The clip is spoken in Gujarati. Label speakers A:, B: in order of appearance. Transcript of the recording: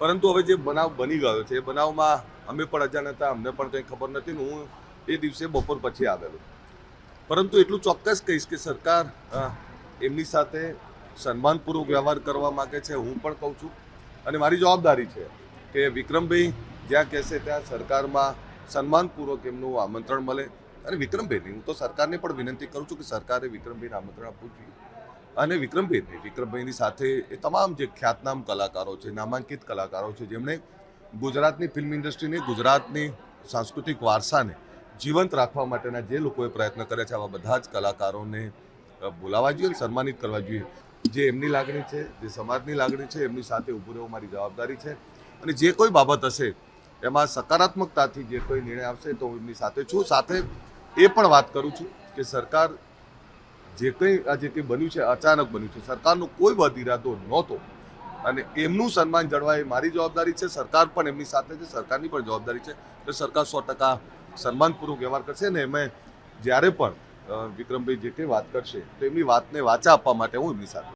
A: પરંતુ હવે જે બનાવ બની ગયો છે, એ બનાવમાં અમે પણ અજાણ હતા, અમને પણ કંઈ ખબર નથી ને હું એ દિવસે બપોર પછી આવેલો. પરંતુ એટલું ચોક્કસ કહીશ કે સરકાર એમની સાથે સન્માનપૂર્વક વ્યવહાર કરવા માંગે છે, હું પણ કહું છું. અને મારી જવાબદારી છે કે વિક્રમભાઈ જ્યાં કહેશે ત્યાં સરકારમાં સન્માનપૂર્વક એમનું આમંત્રણ મળે. અને વિક્રમભાઈની, હું તો સરકારને પણ વિનંતી કરું છું કે સરકારે વિક્રમભાઈને આમંત્રણ આપવું જોઈએ. અને વિક્રમભાઈને વિક્રમભાઈની સાથે એ તમામ જે ખ્યાતનામ કલાકારો છે, નામાંકિત કલાકારો છે, જેમણે ગુજરાતની ફિલ્મ ઇન્ડસ્ટ્રીને, ગુજરાતની સાંસ્કૃતિક વારસાને જીવંત રાખવા માટેના જે લોકોએ પ્રયત્ન કર્યા છે, આવા બધા જ કલાકારોને બોલાવવા જોઈએ અને સન્માનિત કરવા જોઈએ. જે એમની લાગણી છે, જે સમાજની લાગણી છે, એમની સાથે ઊભું રહેવું મારી જવાબદારી છે. અને જે કોઈ બાબત હશે, એમાં સકારાત્મકતાથી જે કોઈ નિર્ણય આવશે તો હું એમની સાથે છું. સાથે એ પણ વાત કરું છું કે સરકાર જે કંઈ આ જે કંઈ બન્યું છે, અચાનક બન્યું છે, સરકારનો કોઈ બદ ઇરાદો નહોતો. અને એમનું સન્માન જળવાય એ મારી જવાબદારી છે, સરકાર પણ એમની સાથે છે, સરકારની પણ જવાબદારી છે. તો સરકાર સો ટકા સન્માનપૂર્વક વ્યવહાર કરશે ને એમાં જ્યારે પણ વિક્રમભાઈ જે કંઈ વાત કરશે, તો એમની વાતને વાચા આપવા માટે હું એમની સાથે